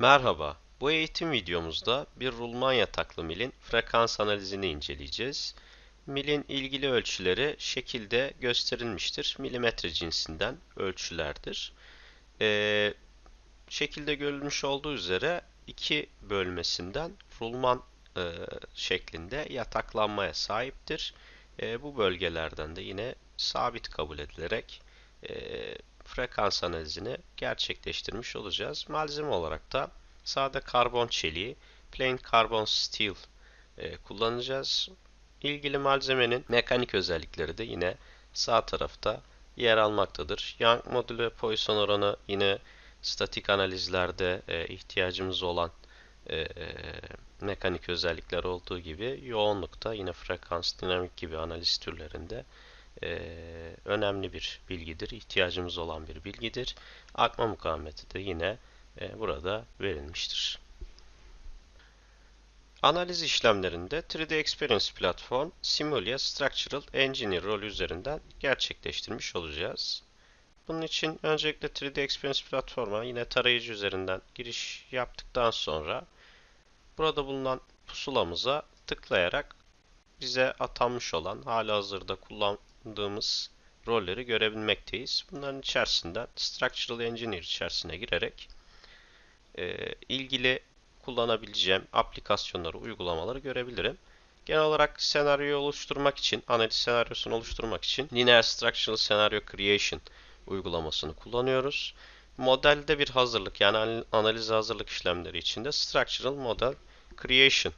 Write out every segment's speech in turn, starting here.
Merhaba, bu eğitim videomuzda bir rulman yataklı milin frekans analizini inceleyeceğiz. Milin ilgili ölçüleri şekilde gösterilmiştir. Milimetre cinsinden ölçülerdir. Ee, şekilde görülmüş olduğu üzere iki bölmesinden rulman e, şeklinde yataklanmaya sahiptir. E, bu bölgelerden de yine sabit kabul edilerek e, frekans analizini gerçekleştirmiş olacağız. Malzeme olarak da sade karbon çeliği, plain carbon steel e, kullanacağız. İlgili malzemenin mekanik özellikleri de yine sağ tarafta yer almaktadır. Young modülü Poisson oranı yine statik analizlerde e, ihtiyacımız olan e, mekanik özellikler olduğu gibi yoğunlukta yine frekans, dinamik gibi analiz türlerinde e, önemli bir bilgidir. ihtiyacımız olan bir bilgidir. Akma mukavemeti de yine e, burada verilmiştir. Analiz işlemlerinde 3D Experience Platform Simulia Structural Engineer rolü üzerinden gerçekleştirmiş olacağız. Bunun için öncelikle 3D Experience Platform'a yine tarayıcı üzerinden giriş yaptıktan sonra burada bulunan pusulamıza tıklayarak bize atanmış olan hala hazırda kullandığımız rolleri görebilmekteyiz. Bunların içerisinden Structural Engineer içerisine girerek e, ilgili kullanabileceğim aplikasyonları, uygulamaları görebilirim. Genel olarak senaryoyu oluşturmak için, analiz senaryosunu oluşturmak için Linear Structural Scenario Creation uygulamasını kullanıyoruz. Modelde bir hazırlık yani analiz hazırlık işlemleri içinde Structural Model Creation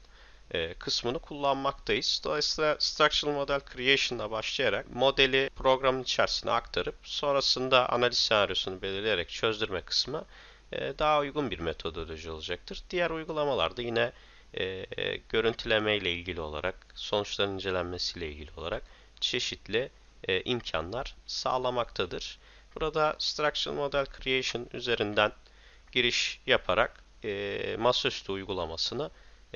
e, kısmını kullanmaktayız. Dolayısıyla Structural Model Creation'la başlayarak modeli programın içerisine aktarıp sonrasında analiz senaryosunu belirleyerek çözdürme kısmı e, daha uygun bir metodoloji olacaktır. Diğer uygulamalarda yine e, e, görüntüleme ile ilgili olarak, sonuçların incelenmesi ile ilgili olarak çeşitli e, imkanlar sağlamaktadır. Burada Structural Model Creation üzerinden giriş yaparak e, masaüstü uygulamasını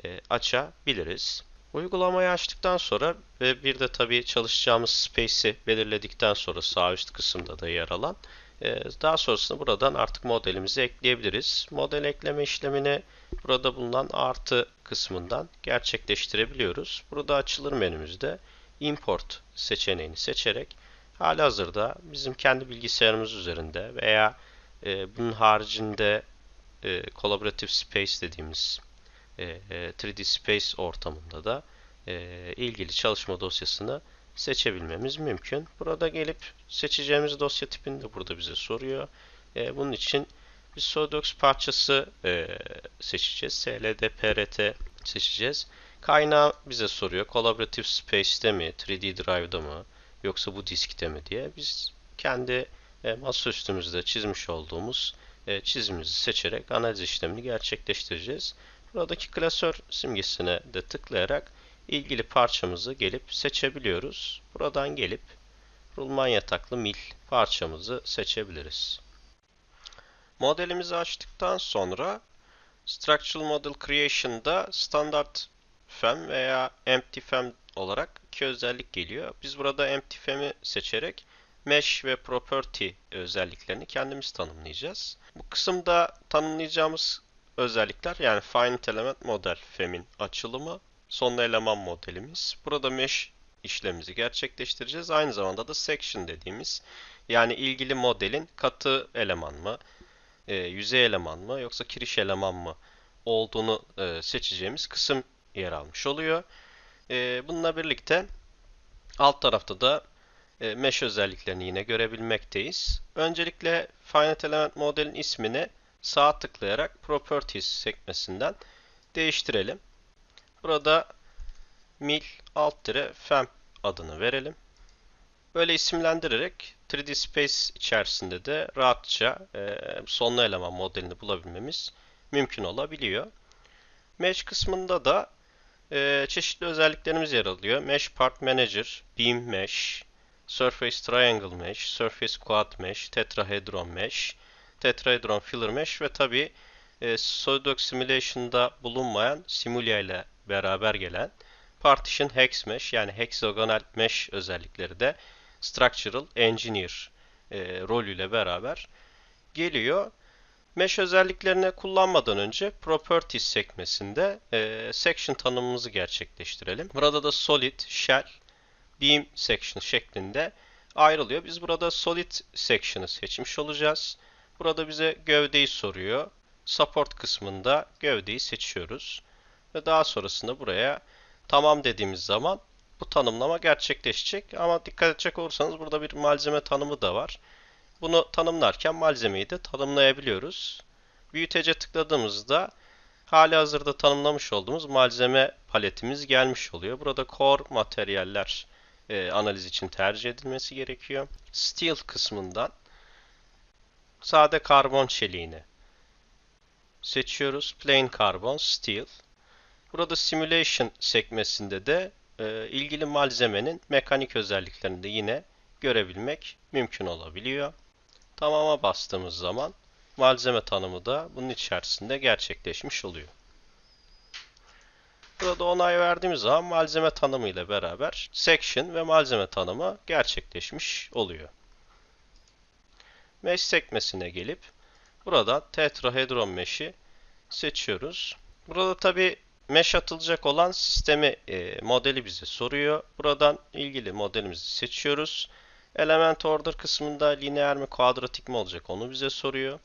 e, açabiliriz. Uygulamayı açtıktan sonra ve bir de tabii çalışacağımız space'i belirledikten sonra sağ üst kısımda da yer alan e, daha sonrasında buradan artık modelimizi ekleyebiliriz. Model ekleme işlemini burada bulunan artı kısmından gerçekleştirebiliyoruz. Burada açılır menümüzde import seçeneğini seçerek halihazırda bizim kendi bilgisayarımız üzerinde veya e, bunun haricinde collaborative space dediğimiz 3D e, Space ortamında da e, ilgili çalışma dosyasını seçebilmemiz mümkün. Burada gelip seçeceğimiz dosya tipini de burada bize soruyor. E, bunun için bir SolidWorks parçası seçeceğiz. SLDPRT seçeceğiz. Kaynağı bize soruyor. Collaborative Space'te mi, 3D Drive'da mı, yoksa bu diskte mi diye. Biz kendi masaüstümüzde çizmiş olduğumuz çizimimizi seçerek analiz işlemini gerçekleştireceğiz. Buradaki klasör simgesine de tıklayarak ilgili parçamızı gelip seçebiliyoruz. Buradan gelip rulman yataklı mil parçamızı seçebiliriz. Modelimizi açtıktan sonra Structural Model Creation'da Standard FEM veya Empty FEM olarak iki özellik geliyor. Biz burada Empty FEM'i seçerek Mesh ve Property özelliklerini kendimiz tanımlayacağız. Bu kısımda tanımlayacağımız özellikler yani finite element model FEM'in açılımı, son eleman modelimiz. Burada mesh işlemimizi gerçekleştireceğiz. Aynı zamanda da section dediğimiz yani ilgili modelin katı eleman mı, e, yüzey eleman mı yoksa kiriş eleman mı olduğunu e, seçeceğimiz kısım yer almış oluyor. E, bununla birlikte alt tarafta da e, mesh özelliklerini yine görebilmekteyiz. Öncelikle finite element modelin ismini sağ tıklayarak Properties sekmesinden değiştirelim. Burada mil alt tire fem adını verelim. Böyle isimlendirerek 3D Space içerisinde de rahatça e, sonlu eleman modelini bulabilmemiz mümkün olabiliyor. Mesh kısmında da e, çeşitli özelliklerimiz yer alıyor. Mesh Part Manager, Beam Mesh, Surface Triangle Mesh, Surface Quad Mesh, Tetrahedron Mesh, Tetrahedron Filler Mesh ve tabi e, SolidWorks Simulation'da bulunmayan Simulia ile beraber gelen Partition Hex Mesh yani Hexagonal Mesh özellikleri de Structural Engineer e, rolüyle beraber geliyor. Mesh özelliklerini kullanmadan önce Properties sekmesinde e, Section tanımımızı gerçekleştirelim. Burada da Solid, Shell, Beam Section şeklinde ayrılıyor. Biz burada Solid Section'ı seçmiş olacağız. Burada bize gövdeyi soruyor. Support kısmında gövdeyi seçiyoruz. Ve daha sonrasında buraya tamam dediğimiz zaman bu tanımlama gerçekleşecek. Ama dikkat edecek olursanız burada bir malzeme tanımı da var. Bunu tanımlarken malzemeyi de tanımlayabiliyoruz. Büyütece tıkladığımızda hali hazırda tanımlamış olduğumuz malzeme paletimiz gelmiş oluyor. Burada core materyaller e, analiz için tercih edilmesi gerekiyor. Steel kısmından sade karbon çeliğini seçiyoruz. Plain karbon, steel. Burada simulation sekmesinde de e, ilgili malzemenin mekanik özelliklerini de yine görebilmek mümkün olabiliyor. Tamama bastığımız zaman malzeme tanımı da bunun içerisinde gerçekleşmiş oluyor. Burada onay verdiğimiz zaman malzeme tanımı ile beraber section ve malzeme tanımı gerçekleşmiş oluyor. Mesh sekmesine gelip burada tetrahedron mesh'i seçiyoruz. Burada tabi mesh atılacak olan sistemi e, modeli bize soruyor. Buradan ilgili modelimizi seçiyoruz. Element order kısmında lineer mi kuadratik mi olacak onu bize soruyor.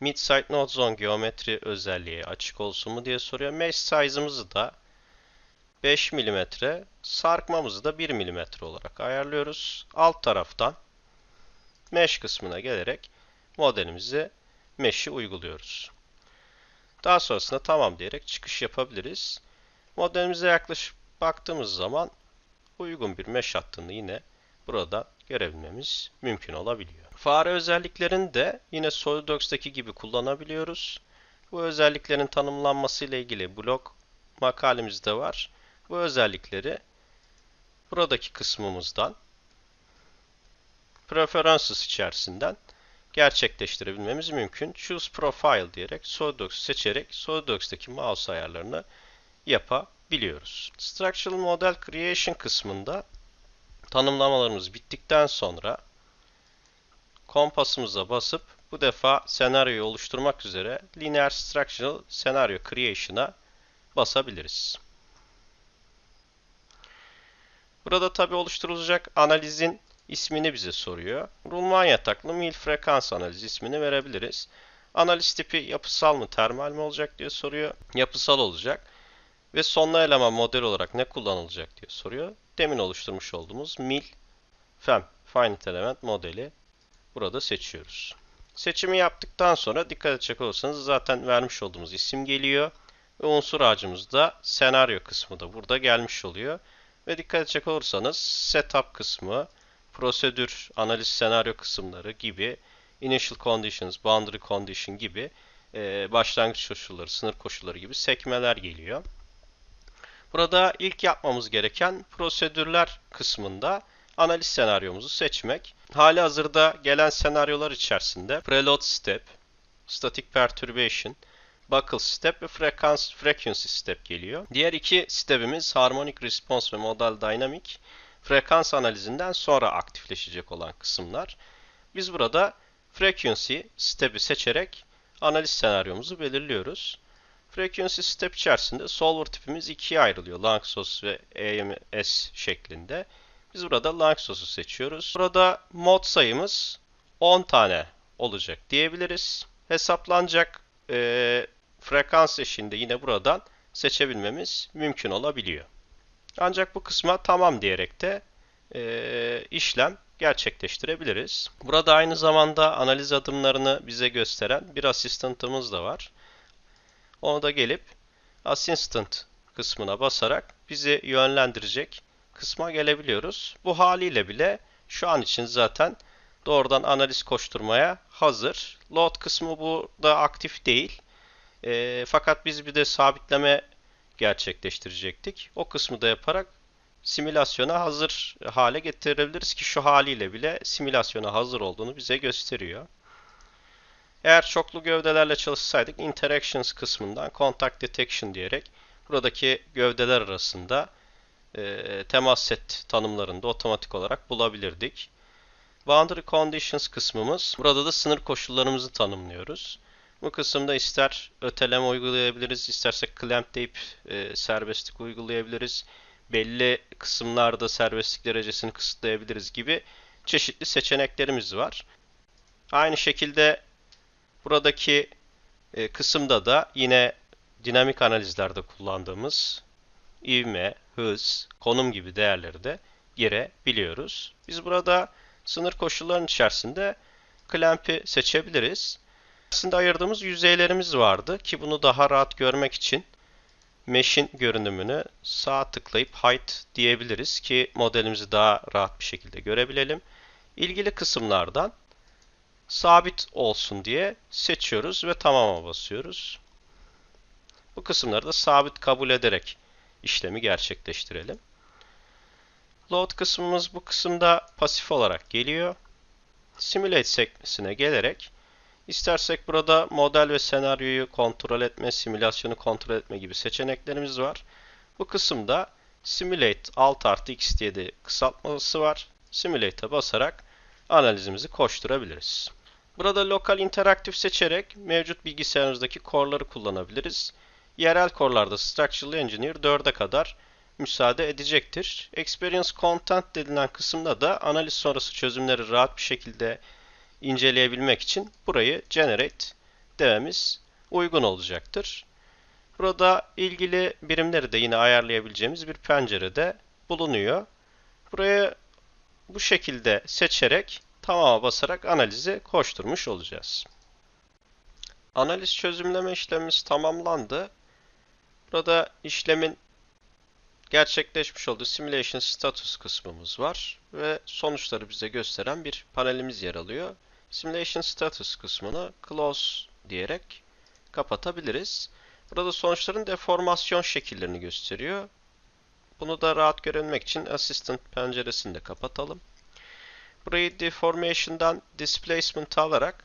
Mid-site node zone geometri özelliği açık olsun mu diye soruyor. Mesh size'ımızı da 5 mm, sarkmamızı da 1 mm olarak ayarlıyoruz. Alt taraftan mesh kısmına gelerek modelimizi mesh'i uyguluyoruz. Daha sonrasında tamam diyerek çıkış yapabiliriz. Modelimize yaklaşıp baktığımız zaman uygun bir mesh hattını yine burada görebilmemiz mümkün olabiliyor. Fare özelliklerini de yine SolidWorks'taki gibi kullanabiliyoruz. Bu özelliklerin tanımlanması ile ilgili blog makalemiz de var. Bu özellikleri buradaki kısmımızdan Preferences içerisinden gerçekleştirebilmemiz mümkün. Choose Profile diyerek SolidWorks seçerek SolidWorks'taki mouse ayarlarını yapabiliyoruz. Structural Model Creation kısmında tanımlamalarımız bittikten sonra kompasımıza basıp bu defa senaryoyu oluşturmak üzere Linear Structural Scenario Creation'a basabiliriz. Burada tabi oluşturulacak analizin ismini bize soruyor. Rulman yataklı mil frekans analiz ismini verebiliriz. Analiz tipi yapısal mı termal mi olacak diye soruyor. Yapısal olacak. Ve sonlu eleman model olarak ne kullanılacak diye soruyor. Demin oluşturmuş olduğumuz mil fem finite element modeli burada seçiyoruz. Seçimi yaptıktan sonra dikkat edecek olursanız zaten vermiş olduğumuz isim geliyor. Ve unsur ağacımızda senaryo kısmı da burada gelmiş oluyor. Ve dikkat edecek olursanız setup kısmı, prosedür, analiz senaryo kısımları gibi initial conditions, boundary condition gibi e, başlangıç koşulları, sınır koşulları gibi sekmeler geliyor. Burada ilk yapmamız gereken prosedürler kısmında analiz senaryomuzu seçmek. Hali hazırda gelen senaryolar içerisinde preload step, static perturbation, buckle step ve frequency, step geliyor. Diğer iki stepimiz harmonic response ve modal dynamic frekans analizinden sonra aktifleşecek olan kısımlar. Biz burada frequency step'i seçerek analiz senaryomuzu belirliyoruz. Frequency step içerisinde solver tipimiz ikiye ayrılıyor. Langsos ve AMS şeklinde. Biz burada Langsos'u seçiyoruz. Burada mod sayımız 10 tane olacak diyebiliriz. Hesaplanacak e, frekans eşiğinde yine buradan seçebilmemiz mümkün olabiliyor. Ancak bu kısma tamam diyerek de e, işlem gerçekleştirebiliriz. Burada aynı zamanda analiz adımlarını bize gösteren bir asistantımız da var. Onu da gelip assistant kısmına basarak bizi yönlendirecek kısma gelebiliyoruz. Bu haliyle bile şu an için zaten doğrudan analiz koşturmaya hazır. Load kısmı burada aktif değil. E, fakat biz bir de sabitleme gerçekleştirecektik. O kısmı da yaparak simülasyona hazır hale getirebiliriz ki şu haliyle bile simülasyona hazır olduğunu bize gösteriyor. Eğer çoklu gövdelerle çalışsaydık interactions kısmından contact detection diyerek buradaki gövdeler arasında e, temas set tanımlarını da otomatik olarak bulabilirdik. Boundary Conditions kısmımız. Burada da sınır koşullarımızı tanımlıyoruz. Bu kısımda ister öteleme uygulayabiliriz, istersek clamp deyip e, serbestlik uygulayabiliriz. Belli kısımlarda serbestlik derecesini kısıtlayabiliriz gibi çeşitli seçeneklerimiz var. Aynı şekilde buradaki e, kısımda da yine dinamik analizlerde kullandığımız ivme, hız, konum gibi değerleri de girebiliyoruz. Biz burada sınır koşullarının içerisinde clamp'i seçebiliriz. Aslında ayırdığımız yüzeylerimiz vardı ki bunu daha rahat görmek için mesh'in görünümünü sağ tıklayıp hide diyebiliriz ki modelimizi daha rahat bir şekilde görebilelim. İlgili kısımlardan sabit olsun diye seçiyoruz ve tamama basıyoruz. Bu kısımları da sabit kabul ederek işlemi gerçekleştirelim. Load kısmımız bu kısımda pasif olarak geliyor. Simulate sekmesine gelerek istersek burada model ve senaryoyu kontrol etme, simülasyonu kontrol etme gibi seçeneklerimiz var. Bu kısımda Simulate Alt artı X diye de kısaltması var. Simulate'a basarak analizimizi koşturabiliriz. Burada lokal interaktif seçerek mevcut bilgisayarınızdaki core'ları kullanabiliriz. Yerel core'larda Structural Engineer 4'e kadar müsaade edecektir. Experience Content denilen kısımda da analiz sonrası çözümleri rahat bir şekilde inceleyebilmek için burayı Generate dememiz uygun olacaktır. Burada ilgili birimleri de yine ayarlayabileceğimiz bir pencerede bulunuyor. Buraya bu şekilde seçerek tamama basarak analizi koşturmuş olacağız. Analiz çözümleme işlemimiz tamamlandı. Burada işlemin gerçekleşmiş olduğu Simulation Status kısmımız var ve sonuçları bize gösteren bir panelimiz yer alıyor. Simulation Status kısmını Close diyerek kapatabiliriz. Burada sonuçların deformasyon şekillerini gösteriyor. Bunu da rahat görebilmek için Assistant penceresini de kapatalım. Burayı Deformation'dan Displacement alarak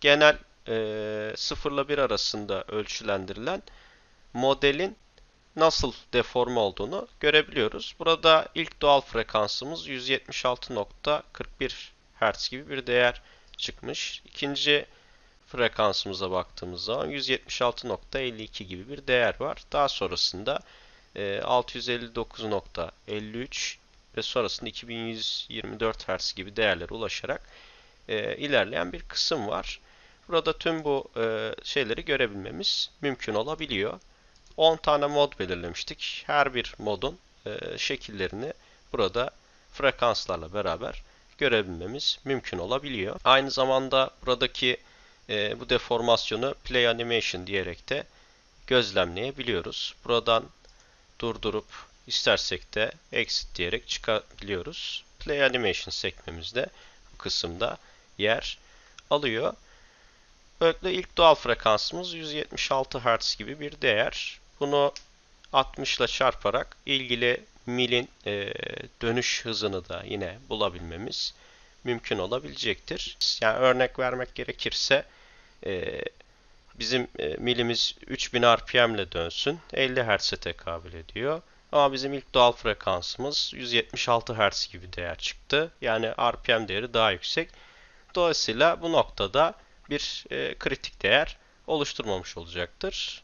genel e, 0 ile 1 arasında ölçülendirilen modelin nasıl deforme olduğunu görebiliyoruz. Burada ilk doğal frekansımız 176.41 Hz gibi bir değer çıkmış. İkinci frekansımıza baktığımız zaman 176.52 gibi bir değer var. Daha sonrasında 659.53 ve sonrasında 2124 Hz gibi değerlere ulaşarak e, ilerleyen bir kısım var. Burada tüm bu e, şeyleri görebilmemiz mümkün olabiliyor. 10 tane mod belirlemiştik. Her bir modun e, şekillerini burada frekanslarla beraber görebilmemiz mümkün olabiliyor. Aynı zamanda buradaki e, bu deformasyonu Play Animation diyerek de gözlemleyebiliyoruz. Buradan durdurup istersek de Exit diyerek çıkabiliyoruz. Play Animation sekmemizde bu kısımda yer alıyor. Böylelikle ilk doğal frekansımız 176 Hz gibi bir değer. Bunu 60 ile çarparak ilgili milin e, dönüş hızını da yine bulabilmemiz mümkün olabilecektir. Yani örnek vermek gerekirse e, bizim e, milimiz 3000 RPM ile dönsün 50 Hz'e tekabül ediyor. Ama bizim ilk doğal frekansımız 176 Hz gibi değer çıktı. Yani RPM değeri daha yüksek. Dolayısıyla bu noktada bir e, kritik değer oluşturmamış olacaktır.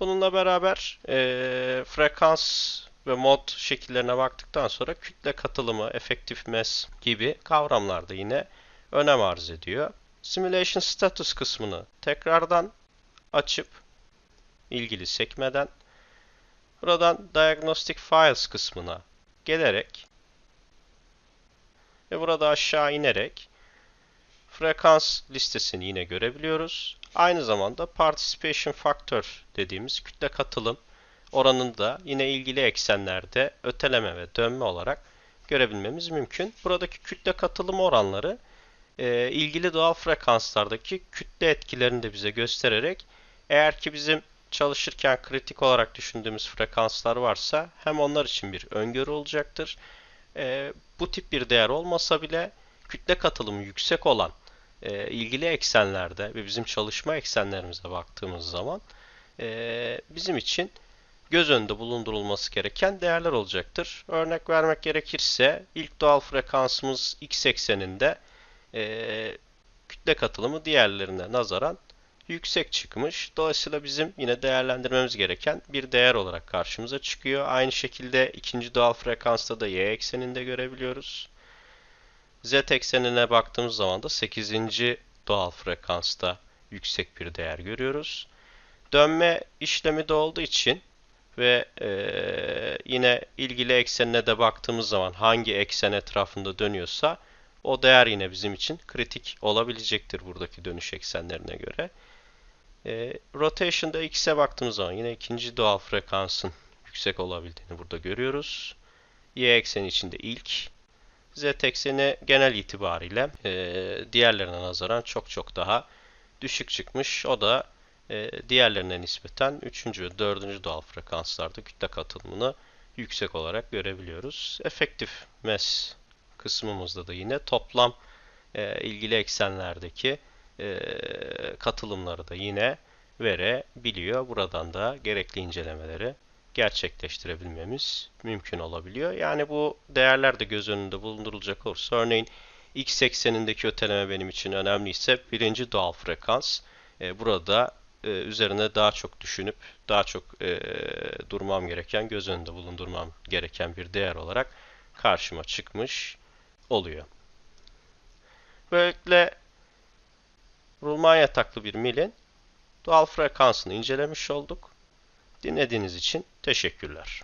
Bununla beraber e, frekans ve mod şekillerine baktıktan sonra kütle katılımı, efektif mass gibi kavramlar da yine önem arz ediyor. Simulation status kısmını tekrardan açıp ilgili sekmeden buradan Diagnostic Files kısmına gelerek ve burada aşağı inerek frekans listesini yine görebiliyoruz. Aynı zamanda Participation Factor dediğimiz kütle katılım oranını da yine ilgili eksenlerde öteleme ve dönme olarak görebilmemiz mümkün. Buradaki kütle katılım oranları e, ilgili doğal frekanslardaki kütle etkilerini de bize göstererek eğer ki bizim çalışırken kritik olarak düşündüğümüz frekanslar varsa hem onlar için bir öngörü olacaktır. E, bu tip bir değer olmasa bile kütle katılımı yüksek olan e, ilgili eksenlerde ve bizim çalışma eksenlerimize baktığımız zaman e, bizim için göz önünde bulundurulması gereken değerler olacaktır. Örnek vermek gerekirse ilk doğal frekansımız x ekseninde e, kütle katılımı diğerlerine nazaran yüksek çıkmış. Dolayısıyla bizim yine değerlendirmemiz gereken bir değer olarak karşımıza çıkıyor. Aynı şekilde ikinci doğal frekansta da y ekseninde görebiliyoruz. Z eksenine baktığımız zaman da 8. doğal frekansta yüksek bir değer görüyoruz. Dönme işlemi de olduğu için ve e, yine ilgili eksenine de baktığımız zaman hangi eksen etrafında dönüyorsa o değer yine bizim için kritik olabilecektir buradaki dönüş eksenlerine göre. E, rotation'da x'e baktığımız zaman yine ikinci doğal frekansın yüksek olabildiğini burada görüyoruz. Y ekseni içinde ilk, Z ekseni genel itibariyle e, diğerlerine nazaran çok çok daha düşük çıkmış. O da e, diğerlerine nispeten 3. ve 4. doğal frekanslarda kütle katılımını yüksek olarak görebiliyoruz. Efektif mes kısmımızda da yine toplam e, ilgili eksenlerdeki e, katılımları da yine verebiliyor. Buradan da gerekli incelemeleri gerçekleştirebilmemiz mümkün olabiliyor. Yani bu değerler de göz önünde bulundurulacak olursa örneğin x eksenindeki öteleme benim için önemliyse birinci doğal frekans e, burada e, üzerine daha çok düşünüp daha çok e, durmam gereken, göz önünde bulundurmam gereken bir değer olarak karşıma çıkmış oluyor. Böylelikle rulman yataklı bir milin doğal frekansını incelemiş olduk. Dinlediğiniz için teşekkürler.